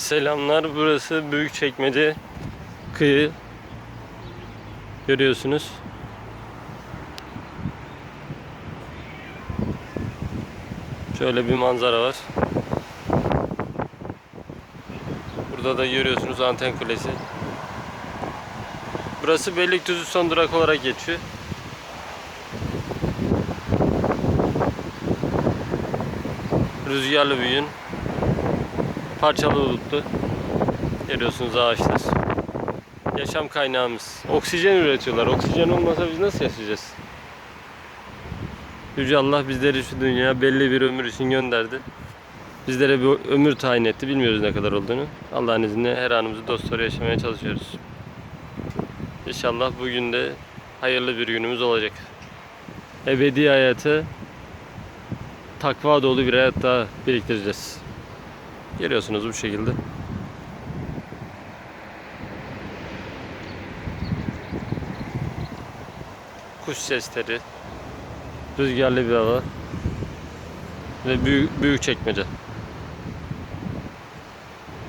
Selamlar. Burası Büyükçekmece kıyı. Görüyorsunuz. Şöyle bir manzara var. Burada da görüyorsunuz anten kulesi. Burası Beylikdüzü son durak olarak geçiyor. Rüzgarlı bir gün. Parçalı bulutlu. Görüyorsunuz ağaçlar. Yaşam kaynağımız. Oksijen üretiyorlar. Oksijen olmasa biz nasıl yaşayacağız? Yüce Allah bizleri şu dünyaya belli bir ömür için gönderdi. Bizlere bir ömür tayin etti. Bilmiyoruz ne kadar olduğunu. Allah'ın izniyle her anımızı dost doğru yaşamaya çalışıyoruz. İnşallah bugün de hayırlı bir günümüz olacak. Ebedi hayatı takva dolu bir hayat daha biriktireceğiz. Geliyorsunuz bu şekilde. Kuş sesleri, rüzgarlı bir hava ve büyük, büyük çekmece.